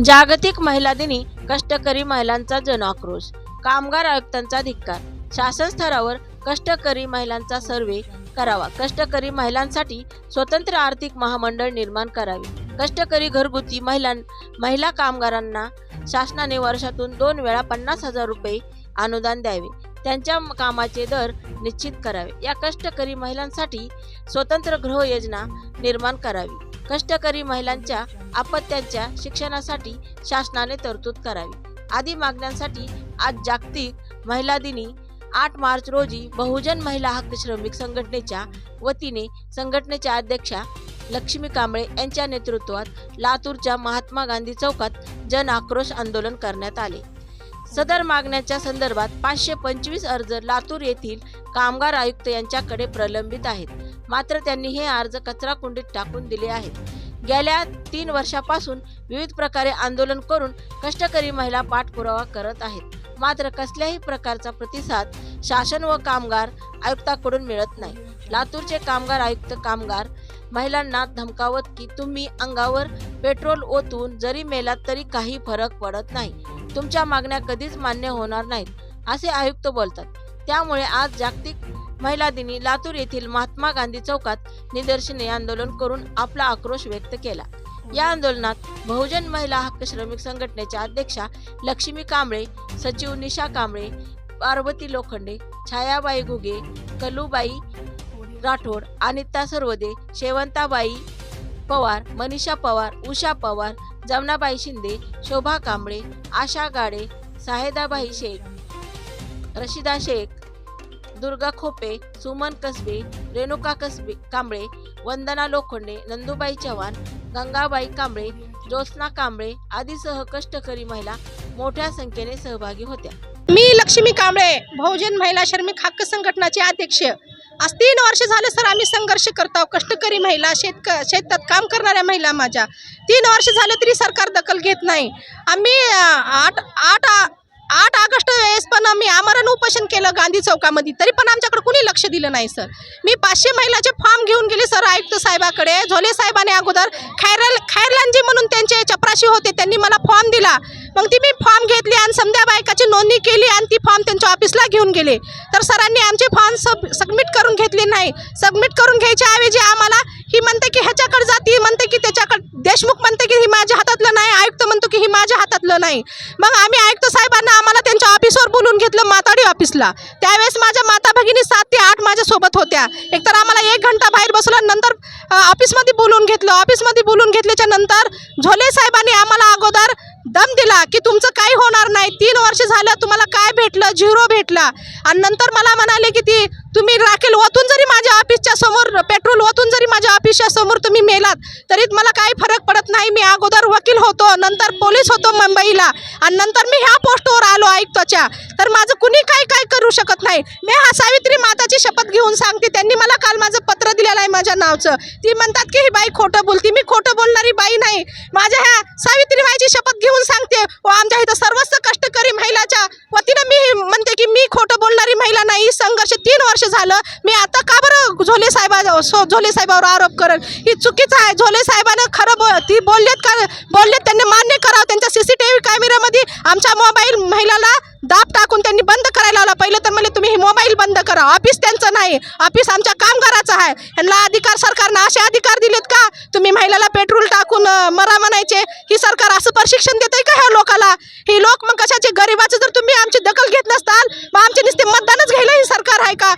जागतिक महिला दिनी कष्टकरी महिलांचा जनआक्रोश. कामगार आयुक्तांचा धिक्कार. शासन स्तरावर कष्टकरी महिलांचा सर्वे करावा. कष्टकरी महिलांसाठी स्वतंत्र आर्थिक महामंडळ निर्माण करावे. कष्टकरी घरगुती महिलां महिला कामगारांना शासनाने वर्षातून दोन वेळा पन्नास हजार रुपये अनुदान द्यावे. त्यांच्या कामाचे दर निश्चित करावे. या कष्टकरी महिलांसाठी स्वतंत्र गृह योजना निर्माण करावी. कष्टकरी महिलांच्या अपत्यांच्या शिक्षणासाठी शासनाने तरतूद करावी. आदी मागण्यांसाठी आज जागतिक महिला दिनी आठ मार्च रोजी बहुजन महिला हक्क श्रमिक संघटनेच्या वतीने संघटनेच्या अध्यक्षा लक्ष्मी कांबळे यांच्या नेतृत्वात लातूरच्या महात्मा गांधी चौकात जन आक्रोश आंदोलन करण्यात आले. सदर मागण्याच्या संदर्भात पाचशे पंचवीस अर्ज लातूर येथील कामगार आयुक्त यांच्याकडे प्रलंबित आहेत. मात्र त्यांनी हे अर्ज कचरा कुंडीत टाकून दिले आहेत. गेल्या तीन वर्षापासून विविध प्रकारे आंदोलन करून कष्टकरी महिला पाठपुरावा करत आहेत. मात्र कसल्याही प्रकारचा प्रतिसाद शासन व कामगार आयुक्ताकडून मिळत नाही. लातूरचे कामगार आयुक्त कामगार महिलांना धमकावत की तुम्ही अंगावर पेट्रोल ओतून जरी मेलात तरी काही फरक पडत नाही. तुमच्या मागण्या कधीच मान्य होणार नाहीत असे आयुक्त बोलतात. त्यामुळे आज जागतिक महिला दिनी लातूर येथील महात्मा गांधी चौकात निदर्शने आंदोलन करून आपला आक्रोश व्यक्त केला. या आंदोलनात बहुजन महिला हक्क श्रमिक संघटनेच्या अध्यक्षा लक्ष्मी कांबळे सचिव निशा कांबळे पार्वती लोखंडे छायाबाई घुगे कलूबाई राठोड अनिता सर्वदे शेवंताबाई पवार मनीषा पवार उषा पवार जमनाबाई शिंदे शोभा कांबळे आशा गाडे साहेदाबाई शेख रशिदा शेख दुर्गा खोपे सुमन कसबे रेणुका कसबे कांबळे वंदना लोखंडे नंदुबाई चव्हाण गंगाबाई कांबळे ज्योत्स्ना कांबळे आदीसह कष्टकरी महिला मोठ्या संख्येने सहभागी होत्या. मी लक्ष्मी कांबळे बहुजन महिला श्रमिक हक्क संघटनाचे अध्यक्ष. आज तीन वर्ष झालं सर आम्ही संघर्ष करतो कष्टकरी महिला शेतक शेतात काम करणाऱ्या महिला माझ्या. तीन वर्ष झालं तरी सरकार दखल घेत नाही. आम्ही आठ आठ आठ ऑगस्ट वेळेस पण आम्ही आमरण उपोषण केलं गांधी चौकामध्ये. तरी पण आमच्याकडे कुणी लक्ष दिलं नाही सर. मी पाचशे महिलाचे फॉर्म घेऊन गेले सर आयुक्त साहेबाकडे. झोले साहेबाने अगोदर खैरल खैरलांजी म्हणून त्यांचे चपराशी होते. त्यांनी मला फॉर्म दिला. मग ती मी फॉर्म घेतली आणि संध्या बायकाची नोंदणी केली आणि ती फॉर्म त्यांच्या ऑफिसला घेऊन गेले. तर सरांनी आमचे फॉर्म सब सबमिट करून घेतले नाही. सबमिट करून घ्यायच्या ऐवजी आम्हाला ही म्हणते की ह्याच्याकडे जा ती म्हणते की त्याच्याकडे देशमुख म्हणते की ही माझ्या हातातलं नाही आयुक्त म्हणतो की ही माझ्या हातातलं नाही. मग आम्ही आयुक्त साहेबांना आम्हाला त्यांच्या ऑफिसवर बोलून घेतलं माताडी ऑफिसला त्यावेळेस माझ्या माता भगिनी सात ते आठ माझ्यासोबत होत्या. एकतर आम्हाला एक घंटा बाहेर बसवलं नंतर ऑफिसमध्ये बोलून घेतलं. ऑफिसमध्ये बोलून घेतल्याच्या नंतर झोले साहेबांनी आम्हाला अगोदर दम दिला की तुमचं काही होणार नाही. तीन वर्ष झालं तुम्हाला काय भेटलं? झिरो भेटला. आणि नंतर मला म्हणाले की ती तुम्ही राखेल ओतून जरी माझ्या ऑफिसच्या समोर पेट्रोल ओतून जरी माझ्या ऑफिसच्या समोर तुम्ही मेलात तरी मला काही फरक पडत नाही. मी अगोदर वकील होतो नंतर पोलीस होतो मुंबईला. आणि नंतर मी ह्या पोस्टवर आलो आयुक्ताच्या. तर माझं कुणी काही काय करू शकत नाही. मी हा सावित्री माताची शपथ घेऊन सांगते. त्यांनी मला काल माझं पत्र दिलेलं आहे माझ्या नावचं. ती म्हणतात की ही बाई खोटं बोलती. मी खोटं बोलणारी बाई नाही. माझ्या ह्या सावित्रीबाईची शपथ घेऊन सांगते. व आमच्या इथं सर्वच कष्टकरी महिलाच्या वतीनं मी म्हणते की मी खोटं बोलणारी महिला नाही. संघर्ष तीन वर्ष झालं. मी आता का बरं झोले साहेबा सो- झोले साहेबावर आरोप करत ही चुकीचं आहे. झोले साहेबानं खरं बो ती बोललेत का बोललेत त्यांनी मान्य कर त्यांच्या सी सी टी व्ही कॅमेऱ्यामध्ये आमच्या मोबाईल महिलाला दाब टाकून त्यांनी बंद करायला लावला. पहिलं तर मला तुम्ही हे मोबाईल बंद करा. ऑफिस त्यांचं नाही. ऑफिस आमच्या कामगाराचं आहे. यांना अधिकार सरकारनं असे अधिकार दिलेत का? तुम्ही महिलाला पेट्रोल टाकून मरा म्हणायचे. ही सरकार असं प्रशिक्षण देते का ह्या लोकाला? ही लोक मग कशाचे? गरिबाचं जर तुम्ही आमची दखल घेत नसताल मग आमचे नुसते मतदानच घ्यायला ही सरकार आहे का?